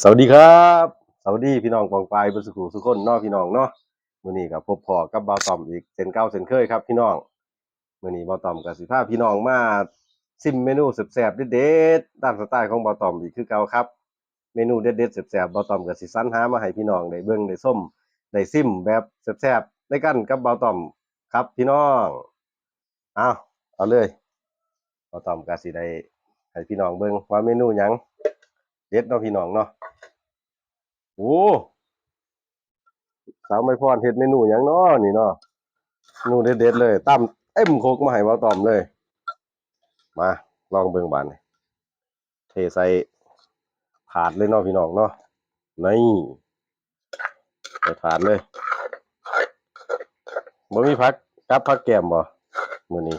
สวัสดีครับ สวัสดีพี่น้องปองปลายบนสุขุสุขคนนอกพี่น้องเนาะมื้อนี้กับพบพอกับบ่าวตอมอีกเช่นเก่าเช่นเคยครับพี่น้องมื้อนี้บ่าวตอมกับสิพาพี่น้องมาซิมเมนูแซบๆเด็ดๆตามสไตล์ของบ่าวตอมอีกคือเก่าครับ เมนูเด็ดๆแซบๆบ่าวตอมก็สิสรรหามาให้พี่น้องได้เบิ่งได้ส้มได้ซิมแบบแซบๆในกันกับบ่าวตอมครับพี่น้องเอาเอาเลยบ่าวตอมก็สิได้ให้พี่น้องเบิ่งว่าเมนูหยังเด็ดเนาะพี่น้องเนาะ โอ้สาวไม่พรเฮ็ดเมนูหยังเนาะนี่เนาะเมนูเด็ดๆเลยตั้มเต็มโคกมาให้บ่าตอมเลย มา ลองเบิ่งบานเทใส่ถาดเลยเนาะพี่น้องเนาะนี่ใส่ถาดเลยบ่มีผักกับผักแกมบ่มื้อนี้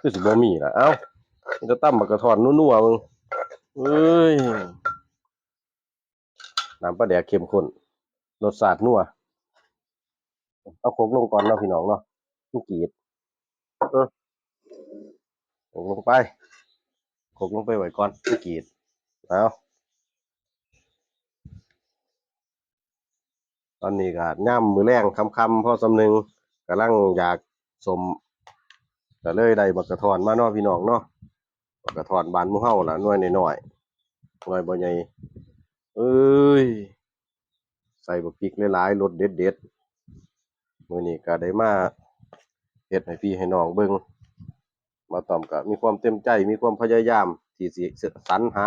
คือสิบ่มีล่ะเอ้าจะตั้มบักกระทอนนัวๆมึงเอ้ย น้ำปลาแดกเข้มข้นรสชาตินัวเอาโคกลงก่อนเนาะพี่น้องเนาะมันกรีดโคกลงไปโคกลงไปไว้ก่อนมันกรีดเอาตอนนี้ก็ย่ำมือแรงคำๆพอสำนึงกำลังอยากสมก็เลยได้บักกระทอนมาเนาะพี่น้องเนาะบักกระทอนบานมูเฮาล่ะน่วยน้อยหน่วยบ่ใหญ่ เอ้ย ใส่บักพริกหลายๆรสเด็ดๆมื้อนี้ก็ได้มาเฮ็ดให้พี่ให้น้องเบิ่งมาตอมก็มีความเต็มใจมีความพยายามที่สิสรรหา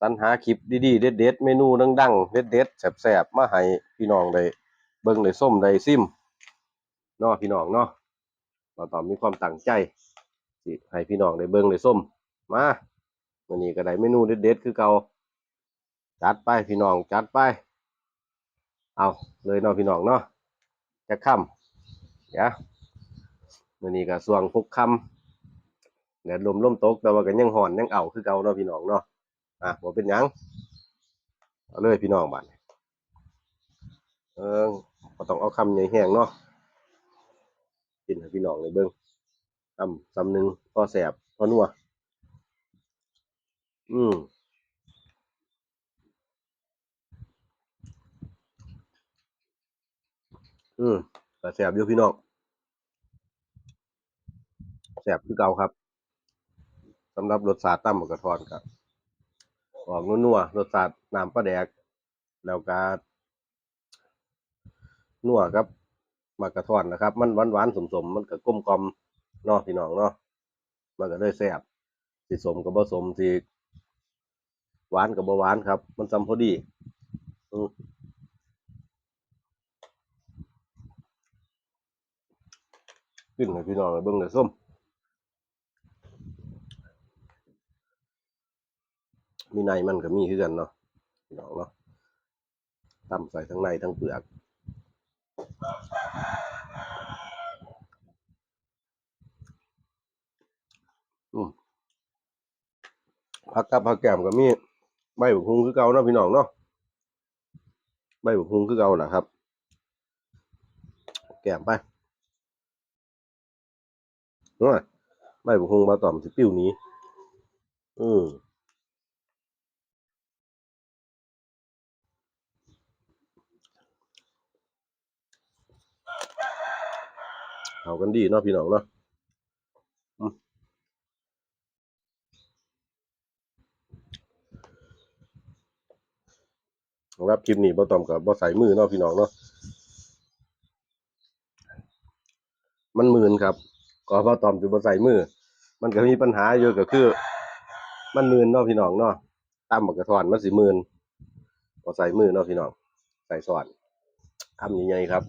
สรรหาคลิปดีๆเด็ดๆเมนูดังๆเด็ดๆแซ่บๆมาให้พี่น้องได้เบิ่งได้ส้มได้ซิมเนาะพี่น้องเนาะมาตอมมีความตั้งใจสิให้พี่น้องได้เบิ่งได้ส้มมามื้อนี้ก็ได้เมนูเด็ดๆคือเก่า จัดไปพี่น้องจัดไป เอาเลยเนาะพี่น้องเนาะจะค่ำเดี๋ยวมื้อนี้ก็สวงพุกค่ำแดดลมลมตกแต่ว่าก็ยังฮ้อนยังเอาคือเก่าเนาะพี่น้องเนาะอะบ่เป็นหยังเอาเลยพี่น้องบัดนี้เออบ่ต้องเอาคำใหญ่แห้งเนาะกินให้พี่น้องได้เบิ่งคำซ้ำหนึงพอแซ่บพอนัวอืม อืมก็แซ่บอยู่พี่น้องแซ่บคือเก่าครับสำหรับรสชาติตำบักกะทอนครับออกนัวๆรสชาติน้ำปลาแดก แล้วก็นัวครับมากระท้อนนะครับ มันหวานๆสมๆมันก็กลมกลอมเนาะพี่น้องเนาะมันก็เลยแซ่บสิสมกับบ่สมสิหวานกับบ่หวานครับ มันซ้ำพอดี อืม กินให้พี่น้องเบิ่งได้ส้มมีในมันก็มีคือกันเนาะพี่น้องเนาะตำใส่ทั้งในทั้งเปลือกผักกับผักแกมก็มีใบบุกฮุงคือเก่าเนาะพี่น้องเนาะใบบุกฮุงคือเก่าแหละครับ แกมไป นาะใบบุกฮุงมาต่อมสิปิ้วนี้ อืมเอากันดีเนาะพี่น้องเนาะรับคลิปนี้บ่ต่อมกับบ่ใส่มือเนาะพี่น้องเนาะมันมืนครับ ก็บ่ต่อมจุบใส่มือ มันก็มีปัญหาอยู่ก็คือ มันมืนเนาะพี่น้องเนาะตามบักกระทอนมันสิมืนบ่ใส่มือเนาะพี่น้อง ใส่สอนทำยังไงครับ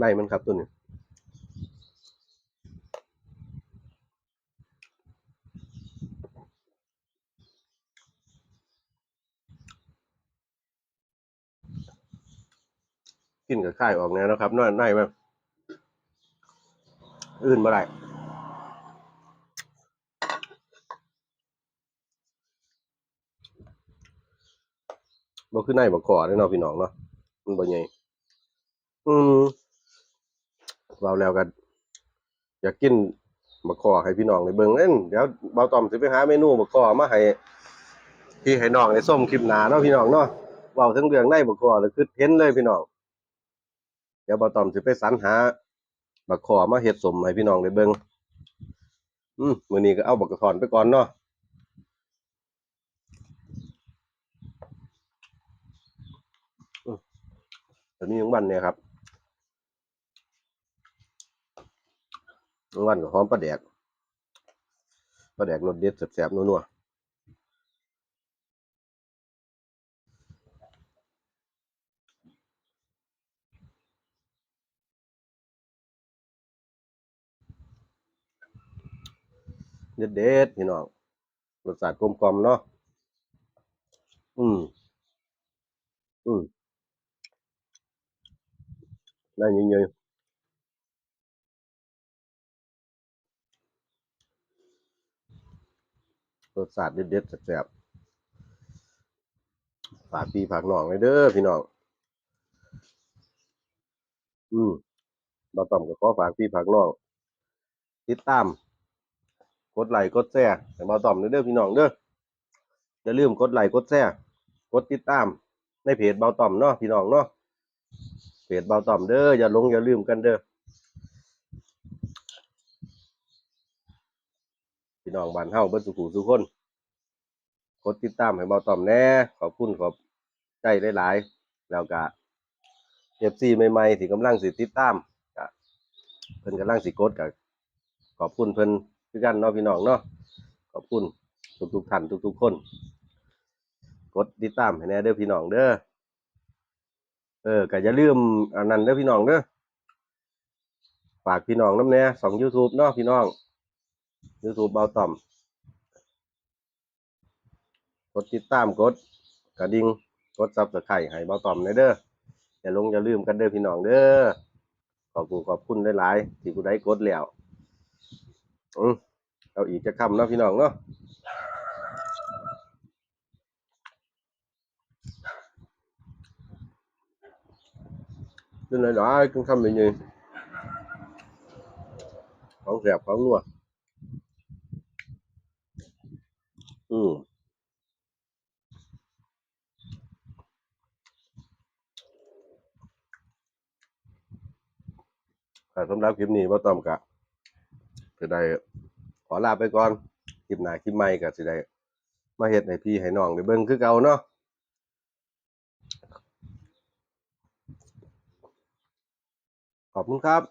ในมันครับตัวนี้กินกับไข่ออกแนวนะครับน้อยในมันอื่นมาได้บ่คือในบ่ก่อได้เนาะพี่น้องเนาะมันบ่ใหญ่อืม เว้าแล้วก็อยากกินบักขอให้พี่น้องได้เบิ่งเอ้นเดี๋ยวเบาตอมสิไปหาเมนูบักขอมาให้พี่ให้น้องได้ส้มคลิปหนาเนาะพี่น้องเนาะเว้าถึงเรื่องในบักขอแล้วคือเห็นเลยพี่น้องเดี๋ยวเบาตอมสิไปสรรหาบักขอมาเฮ็ดสมให้พี่น้องได้เบิ่งอืมมื้อนี้ก็เอาบักกระถอนไปก่อนเนาะตัวนี้ยังวันเนี่ยครับ ยังวันกับหอมปลาแดกปลาแดกรสเด็ดแสบๆนัวๆเด็ดๆพี่น้องรสชาติกลมกล่อมเนาะ อืม อืมได้เยอะๆ รสชาติเด็ดๆแสบๆฝากพี่ฝากน้องเลยเด้อพี่น้อง อืมเราต้องก็ขอฝากพี่ฝากน้อง ติดตาม กดไลค์กดแชร์ให้มาต่อมเด้อพี่น้องเด้ออย่าลืมกดไลค์กดแชร์กดติดตาม ในเพจเบาต่อมเนาะพี่น้องเนาะเพจเบาต่อมเด้ออย่าลงอย่าลืมกันเด้อ พี่น้องบ้านเฮาเบิดสุขุทุกคนกดติดตามให้เบาต่อมแน่ ขอบคุณขอบใจหลายๆแล้วก็ FC ใหม่ๆที่กำลังสิติดตามก็เพิ่นกำลังสิกดก็ขอบคุณเพิ่นคือกันเนาะพี่น้องเนาะขอบคุณทุกๆท่านทุก ๆ คน กดติดตามให้แน่เด้อพี่น้องเด้อเออก็อย่าลืมอันนั้นเด้อพี่น้องเด้อฝากพี่น้องน้ำแน่สอง YouTube เนาะพี่น้อง YouTube เบาต่อม กดติดตามกดกระดิ่งกด Subscribe ให้เบาต่อมแน่เด้ออย่าลงอย่าลืมกันเด้อพี่น้องเด้อขอบคุณขอบคุณหลายๆที่ผู้ใดกดแล้วอือเอาอีกจะคำเนาะพี่น้องเนาะเป็นไรได้กินคำเป็นยังของแสบของนัว อืมแต่สำหรับคลิปนี้ว่าต้อมกะจะได้ขอลาไปก่อน คลิปหน้าคลิปใหม่ก็สิได้มาเฮ็ดให้พี่ให้น้องได้เบิ่งคือเก่าเนาะขอบคุณครับ